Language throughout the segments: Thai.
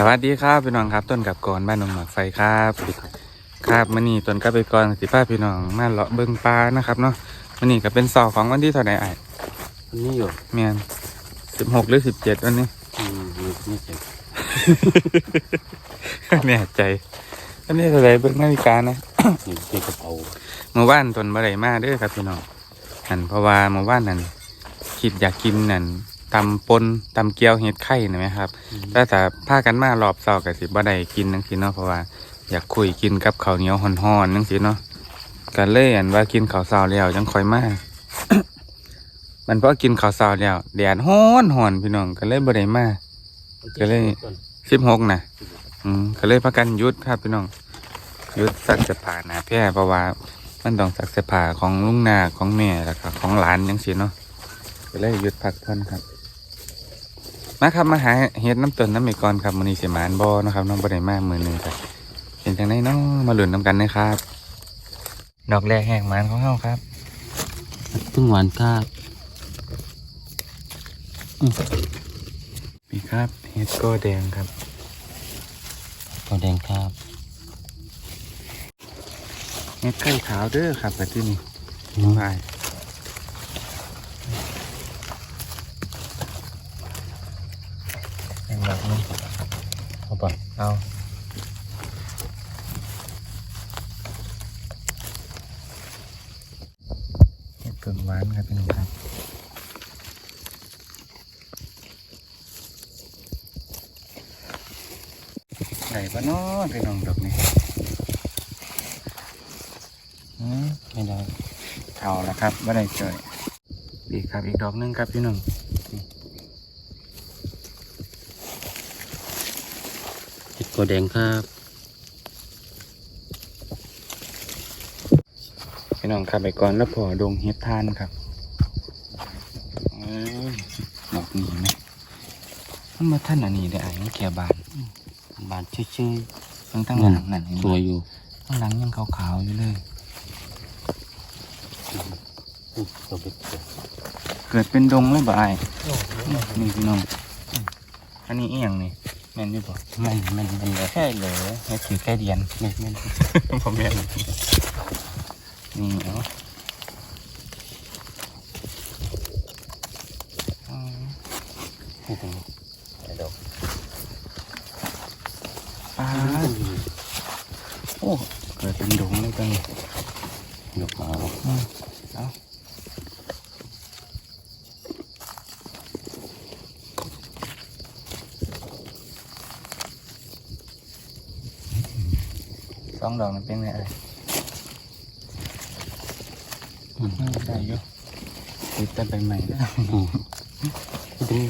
สวัสดีครับพี่น้องครับต้นกับก่อนบ้านหนองหมากไฟครับครับมื่อนี้ต้นกับไปก่อนสิป้าพี่น้องมาเลาะเบิ้งปลานะครับเนาะมื่อนี้ก็เป็นสอบของวันที่เท่าไหร่ไอ้อันนี้อยู่เมียนสิบหกหรือสิบเจ็ดวันนี้อืมนี่นี่เจ็บแน่ใจวันนี้เท่าไหร่เบิ้งนาฬิกานะนี่นี่กระเป๋าเมื่อวานต้นบ่ได้มาเด้อครับพี่น้องนั่นเพราะว่าเมื่อวานนั่นคิดอยากกินนั่น ตำปนตำเกี๊ยวเห็ดไข่นะไหมครับถ้าแต่พากันมารอบเสาร์กับสิบ่ได้กินนังสิเนาะเพราะว่าอยากคุยกินกับข้าวเหนียวห่อนๆนังสิเนาะกันเลยอันว่ากินข้าวเสาร์แล้วจังค่อยมามันเพราะกินข้าวเสาร์แล้วแดดฮ้อนหอนพี่น้องก็เลยบ่ได้มาก็เลยสิบหกนะอืมก็เลยพากันหยุดครับพี่น้องหยุดซักเสื้อผ้าหนาแพร่เพราะว่ามันต้องซักเสื้อผ้าของลุงนาของแม่แล้วก็ของหลานจังสิเนาะก็เลยหยุดพักผ่อนครับ มาครับมาหาเห็ดน้ำต้นน้ำเมกอนครับมันนี้เสียมานบอนะครับน้องบไดมากมือหนึ่งครับเป็นจังไดเนาะมาหลุนน้ำกันนะครับ ดอกแรกแหกมันของเฮาครับตึ้งหวานครับมีครับเห็ดโกแดงครับตัวแดงครับเห็ดไข่ขาวเด้อครับแบบที่นี่อืม ไปแหงดอกนึง เอา ปะเอาเห็ดเกิงหวานครับพี่น้องครับไหนปะเนาะพี่น้องดอกนี้อืมไม่ได้เท่าแล้วครับไม่ได้เจออีครับอีกดอกนึงครับพี่น้อง เห็ด ตัวแดงครับพี่น้องครับไปก่อนแล้วพอดงเฮ็ดทานครับเอ้ยดอกนี้ไหมมันมาท่านอันนี้ได้อะมันแก่บานบานชื่อทั้งทั้งหลังนั่นเห็นๆสบ่วยอยู่ข้างหลังยังขาวๆอยู่เลยอืมตัวเบ็ดเดียวเกิดเป็นดงเลยบ่ไอ้ายนี่พี่น้องอันนี้เอียงนี่แม่นอยู่บ่มันมันมันเลยแค่เหลือไม่ถือแค่เดียนไม่ไม่ผมแม่นนี่เอาอืม ไม่ตรงนี้ไอ้ดอก ปลาโอ้เกิดเป็นดงเลยตอนนี้ ดอกมา อืมเอา สองดอกนั่นเป็นไงเอ่ยอืมอืมได้อยู่ติดแต่ใบใหม่นะอืมตรงนี้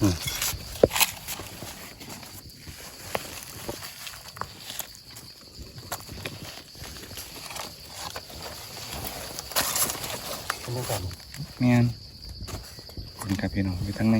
อืมไม่กันเมียนคุณกับพี่น้องอยู่ทั้งใน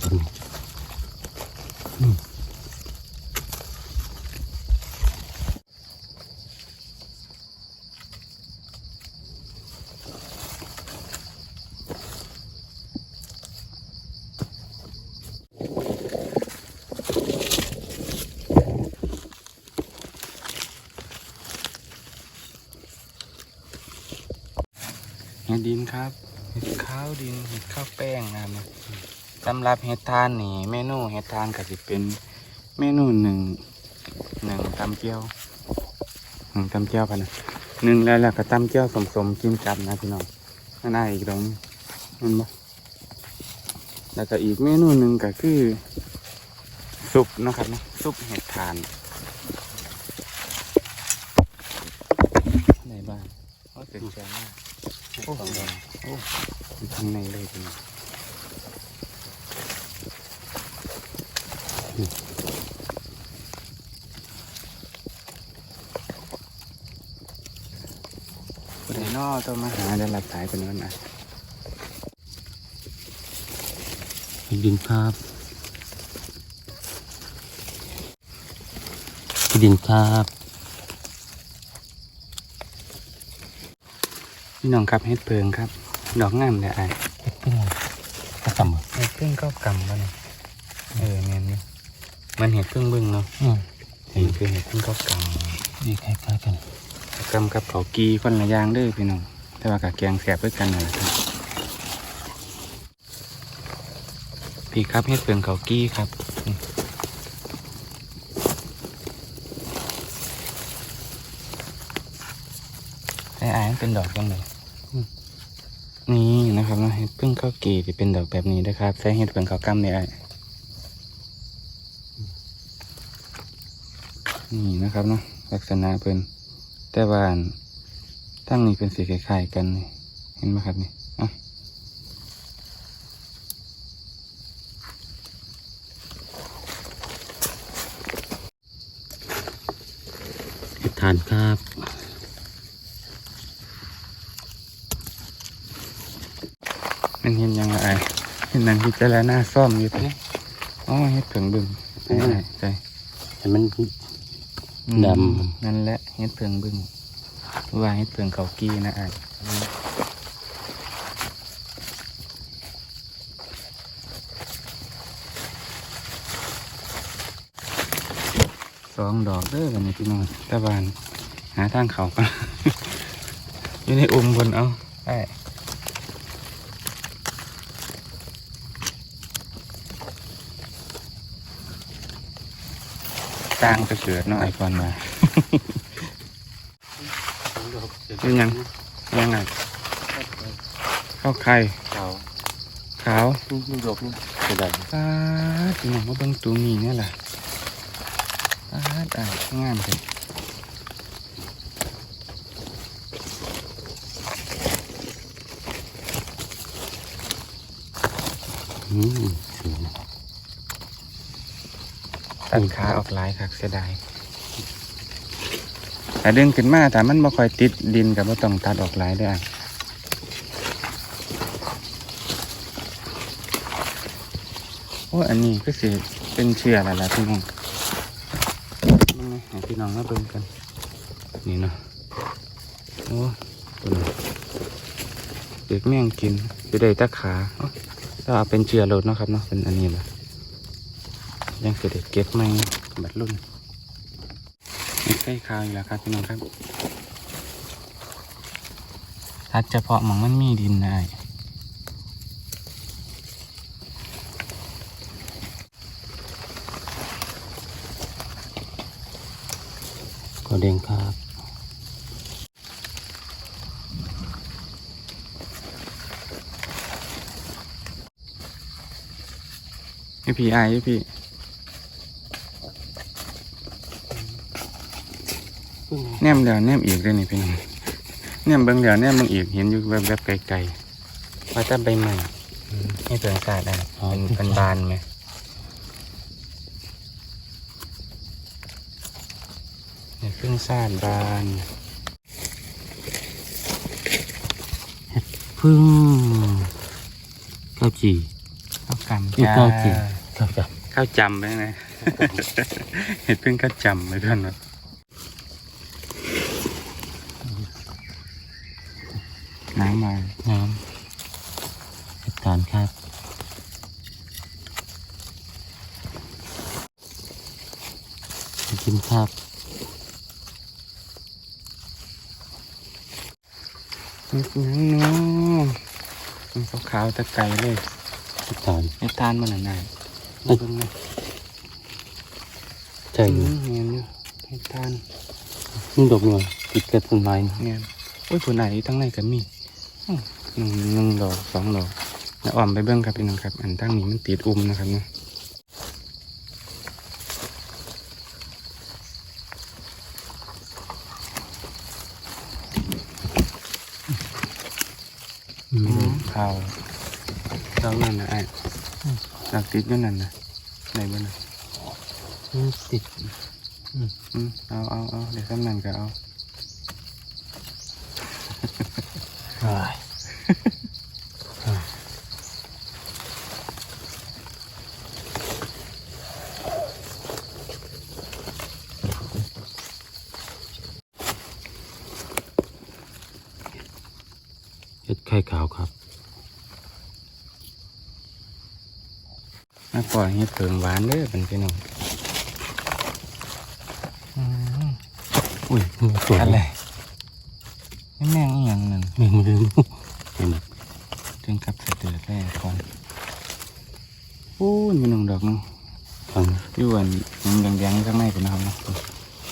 เจ๋งจังเห็ดดินครับ เห็ดข้าวดิน เห็ดข้าวแป้งนะครับ สำหรับเห็ดทานนี่เมนูเห็ดทานก็จะเป็นเมนูหนึ่งหนึ่งตำเจียวหนึ่งตำเจียวพะนะหนึ่งแล้วแล้วก็ตำเจียวสมๆกินกับนะพี่น้องน่าอีกดอกหนึ่นบ่แล้วก็อีกเมนูหนึ่งก็คือซุปนะครับนะซุปเห็ดทานในบ้านเขาเป็นแชร์มากโอ้โหโอ้อยู่ข้างในเลยทีนี้ผู้ใดเนอ นาะ ต้องมาหาเดี๋ยวหลับสายเป็นวันอะดินครับดินครับพี่น้องครับเฮ็ดเพิงครับ ดอกงามเลยไอ้เฮ็ดเป็นไงกระตำบ่เฮ็ดเพิ่งก็กำบ่เนี่ยเออแม่นนี่มันเห็ดเพิ่งเบิ่งเนาะอืมนี่คือเห็ดเพิ่งก็กดีคล้ายๆกันำ กำกับเขากีคนละอย่างเด้อพี่น้องแต่ว่ากับแกงแสบด้วยกันนั่นแหละครับพี่ครับเฮ็ดเพิงเขากี้ครับไอ้ไอ้เป็นดอกยังไงนี่นะครับเนาะเห็ดพึ่งข้าวกีที่เป็นดอกแบบนี้นะครับใช้เห็ดเพิ่งข้าวกล้ำเนี่ยไอนี่นะครับเนาะลักษณะเป็น แต่ว่าอันทั้งนี้เป็นสีคล้ายๆกันนี่เห็นไหมครับนี่อะเฮ็ดทานครับมันเห็นยังไงไอ้เห็นนังที่จะแล้วหน้าซ่อมอยู่ตรงนี้อ๋อเห็ดเพิ่งบึ้งใช่ใช่ใช่ให้มันอืมดนั่นแหละ เห็ดเพิงบึ้งว่าเห็ดเพิ่งข้ากีนะไอ้สองดอกเด้อวันนี้พี่น้องตะบานหาทางเขากันอยู่ในอุ้มบนเอาไอ้ต่างจะเกิดเนาะไอคอนมา เป็นยังยังไงข้าวไข่ขาวขาวนี่ดอกนี่กระดาษปาดพี่น้องมาเบิ่งตัวนี้เนี่ยแหละปาดอะงามเลยอืมสวยนะตัดขาออกหลายคักเสียดาย แต่ดึงขึ้นมาแต่มันบ่ค่อยติดดินกับบ่ต้องตัดออกหลายเด้ออะโอ้อันนี้ก็สิเป็นเชื้อแล้วล่ะพี่น้องมันไงให้พี่น้องมาเบิ่งกัน นี่เนาะโอ้ตัวเด็กแม่งกินจะได้ตะขาเอ้าถ้าเอาเป็นเชื้อโรดเนาะครับเนาะเป็นอันนี้แหละยังเสด็จเก็บไม่บัดรุ่น มีไส้ขาวอีกแล้วครับพี่น้องครับทัดเฉพาะหมองมันมีดินได้ก็เด้งครับพี่พี่อายพี่ แนมเดี๋ยวแนมอีกเลยนี่พี่น้องแนมเบิ่งเดี๋ยวแนมเบิ่งอีกเห็นอยู่แบบแบบๆไกลๆว่าจะใบใหม่ให้เปลืองสาดอะเป็นเป็นบานไหมเนี่ยเพิ่งสาดบานพึ่งข้าวจีข้าวกำนี่จ้าข้าวจีข้าวจับข้าวจำไปไหมเห็ดเพิ่งข้าวจำไปด้วยนะ น้ำมาน้ำเฮ็ดทานครับกินครับเห็ดหยังเนาะมันขาวๆตะไกรเลยเฮ็ดทานเห็ดทานมันหนาๆเอ้ยเบิ่งนะใช่อืเลยมเห็นอยู่เห็ดทานนี่ดอกหน่วยติดกับต้นไม้นะเงี้ยโอ้ยผู้ไหนทั้งในก็มีอื้อ หนึ่งหนึ่งดอกสองดอกแล้วอ่อมไปเบิ้องครับพี่น้องครับ อันทั้งนี้มันติดอุ้มนะครับเนาะอืมข่าวดอกนั่นนะไอ้ดอกติดอยู่นั่นนะไหนบ้างนะติด อืมเอาเอาเอาเดี๋ยวสำนั่นก็เอา อ้ายอ้าย เห็ดไข่ขาวครับมาปล่อยให้เพิงหวานเด้อเป็นพี่น้องอืมอุ้ยมือตัวอะไรนี่แม่ง อีหยังนั่นแม่งลืมเห็นไหมถึงกับสะเตือแรกก่อนโอ้ยมีนึ่งดอกนึงฟังพี่อ้วนยังแดงๆข้างในเป็นนะครับนะ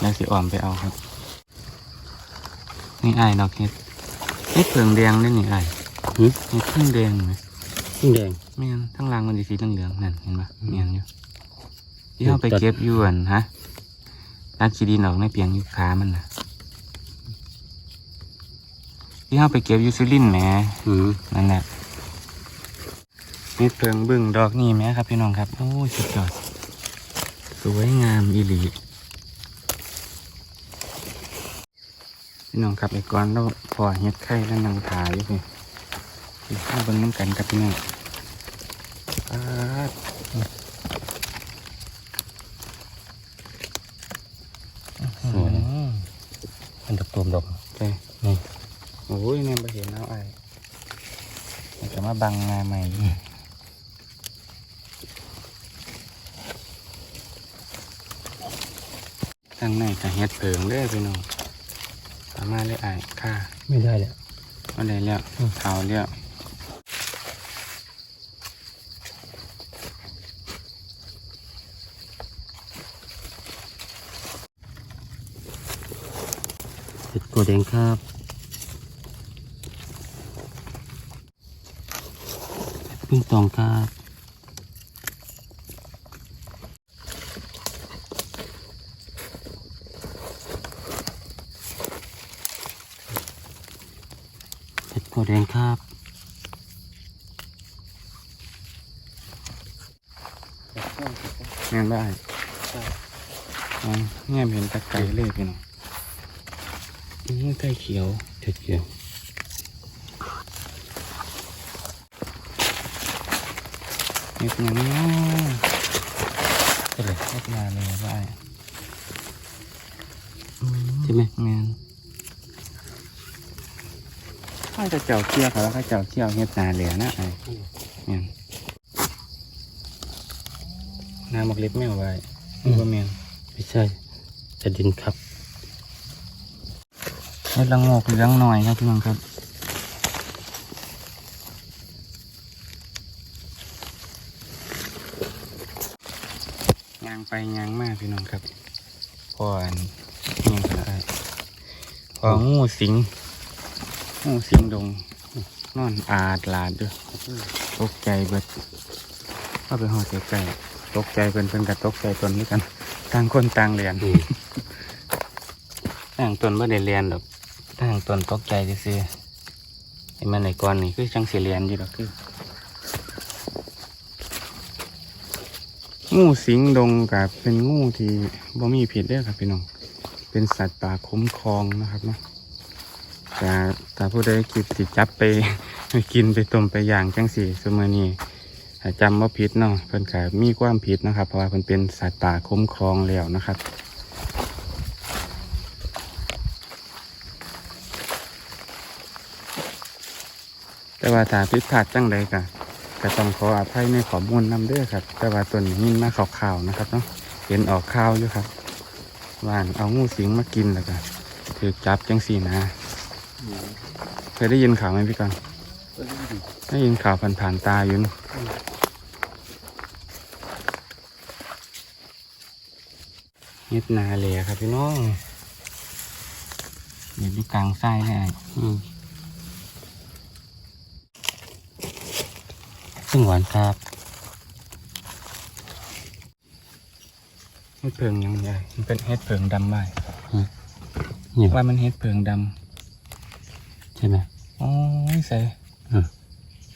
แล้วสิอ่อมไปเอาครับ นี่ไอ้ายดอกเห็ดเห็ดเพิงแดงนี่นี่ไอ้หืมเห็ดเพิ่งแดงไหมยิ่งแดงแม่นทั้งรางมันสีสีเหลืองๆนั่นเห็นปะอืมแม่นอยู่ที่เขาไปเก็บยวนฮะตัดขีดินออกในเปียงยู่ขามันนะ ที่เขาไปเก็บอยูซิลินทร์แหมอืมนั่นแหละนี่เพิงบึ้งดอกนี่ไหมครับพี่น้องครับโอ้ยสุดยอดสวยงามอีหลีพี่น้องครับไอ้ก้อนเราพอเฮ็ดไข่แล้วนังถ่ายอยู่พี่พี่ข้าวเบิ้งน้ำกันครับพี่น้องปาด สวยอันดอกตัวดอก ใช่ นี่ โอ้ยเนี่ยมาเห็นแล้วไอ้มันจะมา บังงาใหม่อยู่ข้างในก็เฮ็ดเพิงเด้อพี่น้องสามารถเลยไอ้ค่าไม่ได้แล้วอะไรแล้วอืมเท้าแล้วเห็ดตัวแดงครับ พึ่งตองครับเห็ดตัวแดงครับแม่นได้อ๋อแง่เห็นตะไคร้เลยพี่น้องอือไก่เขียวเห็ดเขียว เฮ็ดหยังเนาะก็เลยเฮ็ดมาเลยว่าไอ้อืมใช่ไหมแม่นข้าจะเจ้าเคี่ยวเขาแล้วข้าเจ้าเคี่ยวเฮ็ดนาเหลือนะไอ้แม่นน้ำมักเล็บแมวไว้นี่บ่แม่นไม่ใช่จะดินครับเฮ็ดละโงกเหลืองหน่อยครับพี่น้องครับยาง ไปยางมาพี่น้องครับพออันนี่ยังก็ได้พองูสิงงูสิงดง นอนอาดลาดด้วยตกใจเบิดเข้าไปหอดใกล้ๆตกใจเพิ่นเพิ่นกับตกใจตนนี้กันต่างคนต่างเรียนอืมต่างตนไม่ได้เรียนหรอกต่างตนตกใจซื่อๆไอ้มันในก่อนนี่คือจังสิเรียนอยู่หรอกคือ งูสิงดงกับเป็นงูที่บ่มีผิดเด้อครับพี่น้อง เป็นสัตว์ป่าคุ้มครองนะครับเนาะแต่ถ้าผู้ใดคิดสิจับไปกินไปต้มไปย่างจังสี่สมัยนี้ถ้าจำว่าผิดเนาะเพิ่นก็มีความผิดนะครับ เพราะว่าเพิ่นเป็นสัตว์ป่าคุ้มครองแล้วนะครับแต่ว่าถ้าผิดพลาดจังใดก็ ก็ต้องขออภัยในข้อมูลนำเด้อครับ แต่ว่าตัวนี้ยินมาข่าวๆนะครับเนาะเห็นออกข่าวอยู่ครับว่านเอางูสิงมากินแล้วก็ถือจับจังสี่นะเคยได้ยินข่าวไหมพี่กอนได้ยินข่าวผ่านๆตาอยู่นะเฮ็ดนาเลยครับพี่น้องเดี๋ยวดูกลางไส้เลยอืม งหวานครับเฮ็ดเพิงยังไงมันเป็นเฮ็ดเพิงดำไว้นี่ว่ามันเฮ็ดเพิงดำใช่ไหมอ๋อใส่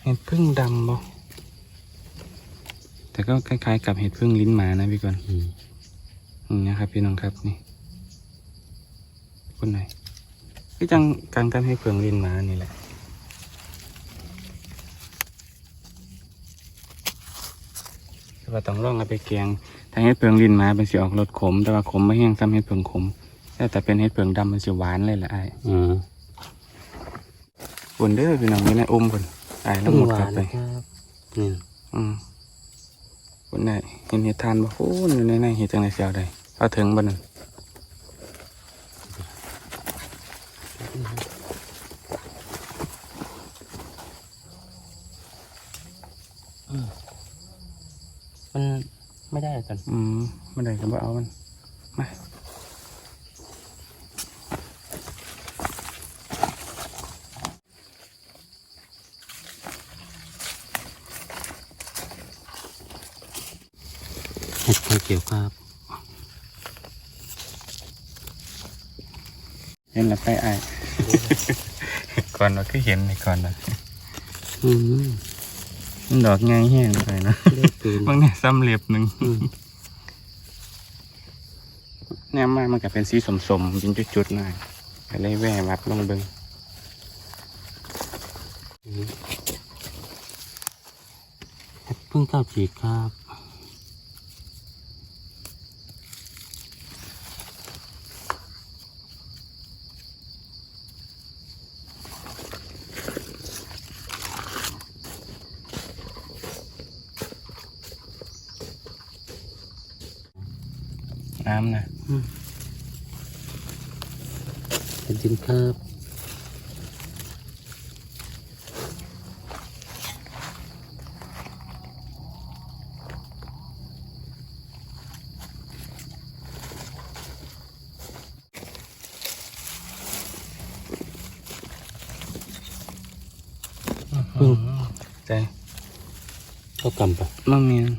เห็ดพึ่งดำบ่แต่ก็คล้ายๆ กับเห็ดพึ่งลิ้นหมานะพี่กอนอืมอืมนะครับ พี่น้องครับนี่คนไหนคือจังการทำให้เพิงลิ้นหมานี่แหละ ว่าต้องลองเอาไปแกงถ้าเฮ็ดเพิงลิ้นหมาเป็นสิออกรสขม แต่ว่าขมไม่แห้งซ้ำเฮ็ดเพิงขม แต่แต่เป็นเฮ็ดเพิงดำมันสิหวานเลยล่ะไอ้ายอืมปุ่นเด้อพี่น้องอยู่ในอมปุ่นไอ้ายแล้ต้วองหมดหวากลับนไปนะครับนี่อืมปุ่นได้เห็นเห็ดทานบ่โอ้อยู่ในในเห็ดจังไดเสียวได้เอาถึงบ่นั่นมัน ไม่ได้กันอืมบ่ได้ก็บ่เอามันมาเห็ดไข่เกี่ยวครับเห็นแล้วไปไอ้ายก่อนว่าคือเห็นนี่ก่อนว่าอืมมัน ดอกใหญ่แห้งเลยนะเลือกปืนบางเนี่ยซ้ำเหลียบหนึงอืมแนมมามันก็เป็นสีสมๆเป็นจุดๆหน่อยก็เลยแว่วัดลงเบิ่งเห็ดพึ่งเก้าจีครับ น้ำนะเห็ดดินครับ อืมใจ ก็กำไป มะเมียน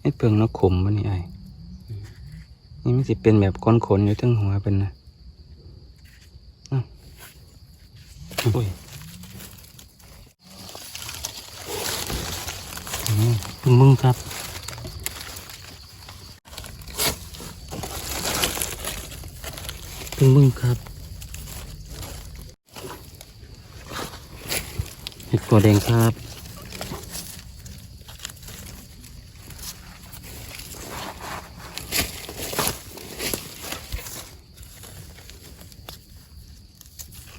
ไอ้เปลืองนกขมวะนี่ไอ้นี่มันสิ เป็นแบบก้นขนๆอยู่ทั้งหัวเป็นนะอ้าวโอ้ยมึงมึงครับพึ่งมึงครับเห็ดกัวแดงครับ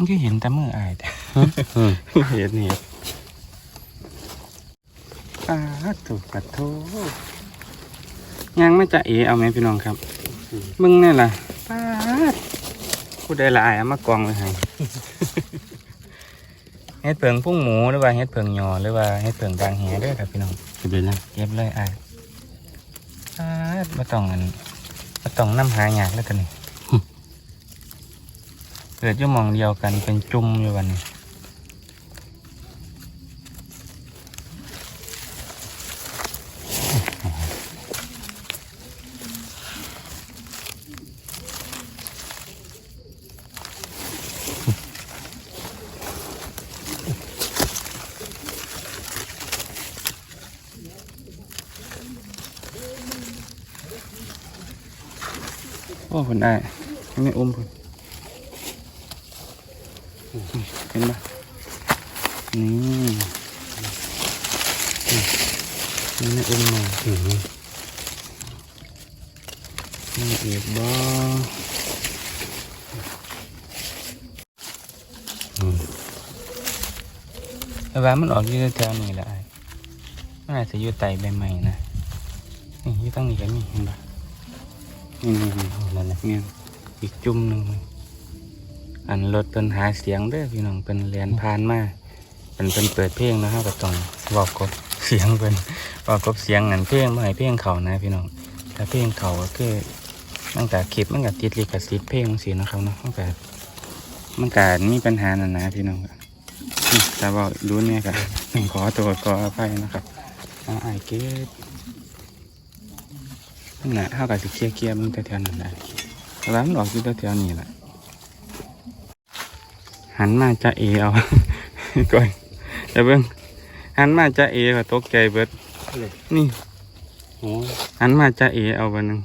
มันก็เห็นแต่มือไอ้ายแต่ฮะอืมเห็นเห็นอ่าถูกปัดโทยังไม่จะเอเอาไหมพี่น้องครับ มึงนี่ล่ะปาดผู้ใดละอายเอามากองไว้ให้เฮ็ดเผิงพุ่งหมูหรือว่าเฮ็ดเผิงหยอหรือว่าเฮ็ดเผิงกลางแหเด้อครับพี่น้องเก็บเลยนะเก็บเลยอายปาดมาต้องอันมาต้องน้ำหายากแล้วกันนี่ เกิดอยู่หมองเดียวกันเป็นจุ่มอยู่วันนี้โอ้คนได้ยังไม่อุ้มคน เห็นปะนี่ยังไม่อุ้มมาอืมนี่เอกบออืมแต่ว่ามันออกอยู่แถวนี้แหละไอ้มันอาจจะอยู่ไตใบใหม่นะนี่ยู่ตั้งนี้ก็มีเห็นปะนี่นี่นี่นั่นนะเนี่ยอีกจุ่มหนึ่ง อันรถเป็นหาเสียงเด้อพี่น้องเป็นเรียนพานมาเป็นเป็นเปิดเพลงนะครับก็ต้องบอกกบเสียงเป็นบอกกบเสียงอันเพลงไม่ให้เพลงเขานะพี่น้องถ้าเพลงเขาก็คือมันกับคลิปมันกับติดลิขสิทธิ์เพลงสินะครับเนาะมันกับมันกับมีปัญหานั่นนะพี่น้องอืมแต่ว่ารู้เนี่ยกันขอตัวขออภัยนะครับเอาไอายเก็บนั่นแหละเท่ากับสิเคลียร์เคลียร์ๆมึงแถวๆนั้นได้ร้านออกอยู่แถวๆนี้แหละ หันมาจะเอเอาก่อนจะเบิ่งหันมาจะเอก็ตกใจเบิดเลยนี่โอ้หันมาจะเอเอาบันนึง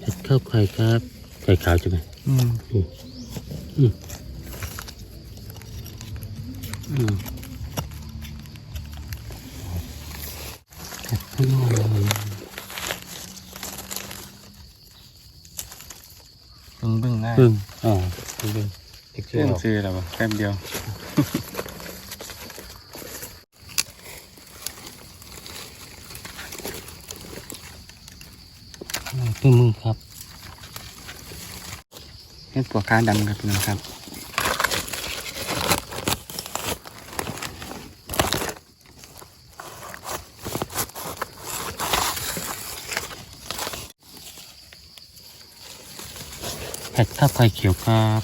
เห็ดข้าวไข่ครับไข่ขาวใช่ไหมอืมอืมอืม อืมเห็ดพึ่งเลย เบิ่งเบิ่งได้พึ่งอ๋อพึ่งเด็กเชื่เชื่ออหรอกซื้อแล้วบ่แป๊บเดียวพึ่งมึงครับเฮ็ดปวกขาดำครับพี่น้องครับ ทับไข่เขียวครับ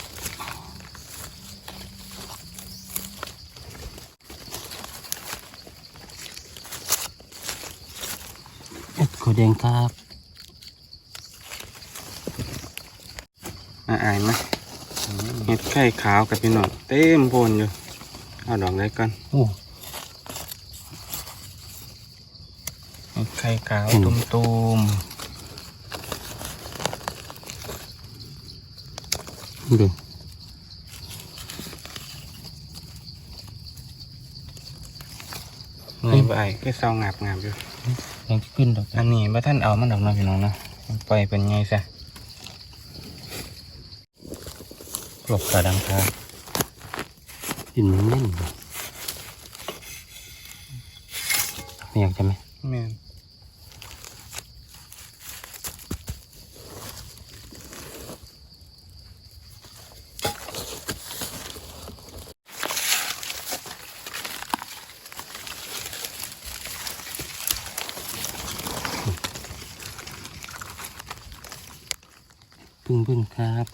เห็ดโคแดงครับอ่าอายไหมเฮ็ดไข่ขาวกับพี่น้องเต็มโพนอยู่ เอาดอกได้ก่อนโอ้เฮ็ดไข่ขาวอืมตุ่ ดูๆนี่ใบก็เศร้างาบงาบอยู่ยังจะขึ้นดอกอันนี้บ่ท่านเอามันดอกเนาะพี่น้องเนาะปล่อยเป็นไงซะกรอบกระดังครับกินมันแน่นไม่อยากจะไหม แม่น พึ่งพึ่ง ครับ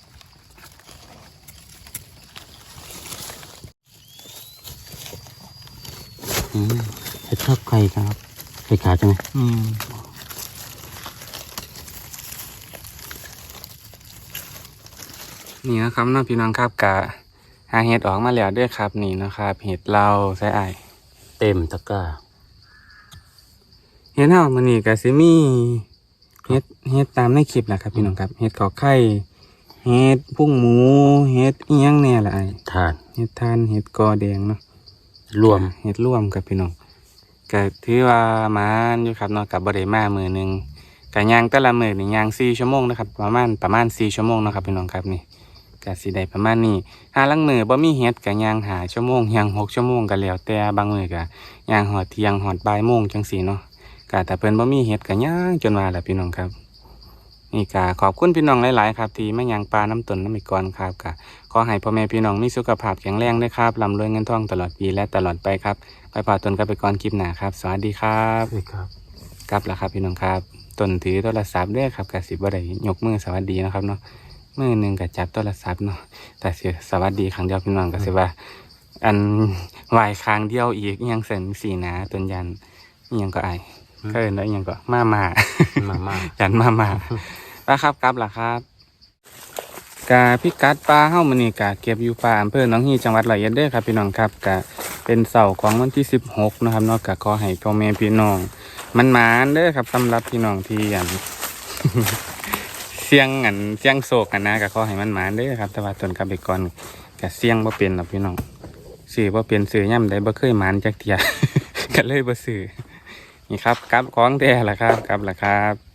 อืมเห็ดทับไข่ครับไข่ขาวใช่ไหมอืมนี่นะครับเน้องพี่น้องครับกะหาเห็ดออกมาแล้วเด้วยครับ นี่นะครับ เห็ดเราใส่ไอายเต็มตะกร้าเฮ็ดเฮามื้อนี้ก็สิมีเฮ็ดเฮ็ดตามในคลิปแหละครับ พี่น้องครับเฮ็ดขอไข่ เฮ็ดพุ่งหมูเฮ็ดอีหยังแหน่ล่ะไอ้ทานเฮ็ดทานเฮ็ดกอแดงเนาะรวมเฮ็ดร่วมกับพี่น้องก็ถือว่าหมานอยู่ครับเนาะกับบ่ได้มามื้อหนึงก็ย่างแต่ละมื้อนี่ย่าง4ชั่วโมงนะครับประมาณประมาณ4ชั่วโมงเนาะครับพี่น้องครับนี่ก็สิได้ประมาณนี้หาลังมื้อบ่มีเฮ็ดก็ย่างหาชั่วโมงย่างหกชั่วโมงก็แล้วแต่บางมื้อก็ย่างฮอดเที่ยงฮอดบ่ายโมงจังซี่เนาะกะแต่เพิ่นบ่มีเห็ดกะย่างจนว่าแหละพี่น้องครับ นี่กะขอบคุณพี่น้องหลาย ๆ ครับ ที่มายังปลาน้ำตนน้ำอีกก่อนครับกะขอให้พ่อแม่พี่น้องมีสุขภาพแข็งแรงด้วยครับร่ำรวยเงินทองตลอดปีและตลอดไปครับไปพาตนกันไปก่อนคลิปหน้าครับ สวัสดีครับใช่ครับกลับแล้วครับพี่น้องครับตนถือโทรศัพท์ด้วยครับกะสิบ่ได้ยกมือสวัสดีนะครับเนาะมือหนึ่งกะจับโทรศัพท์เนาะแต่สิสวัสดีครั้งเดียวพี่น้องก็สิว่า อันไหวครั้งเดียวอีกอิหยังเสริมสีหนาตนยันอิหยังก็ไอายก็เอินแล้วอิหยังก็มามามามายันมามา แล้วครับกลับล่ะครับกาพิกัดปลาเฮ้ามันนี่กาเก็บอยู่ป่าอำเภอหนองฮีจังหวัดร้อยเอ็ดเด้อครับพี่น้องครับกะเป็นเสาร์ของวันที่สิบหกนะครับนอกจากขอให้พ่อแม่พี่น้อง มันหมานเด้อครับสำหรับพี่น้องที่อันเสียงอันเสียงโศกกันนะก็ขอให้มันหมานเด้อครับ แต่ว่าตนกับไปก่อนกะเสียงบ่เป็นหรอกพี่น้องสื่อบ่เป็นสื่อย่ำใดบ่เคยหมานจักเทียก็เลยบ่สื่อนี่ครับกับของแท้ล่ะครับกับล่ะครับ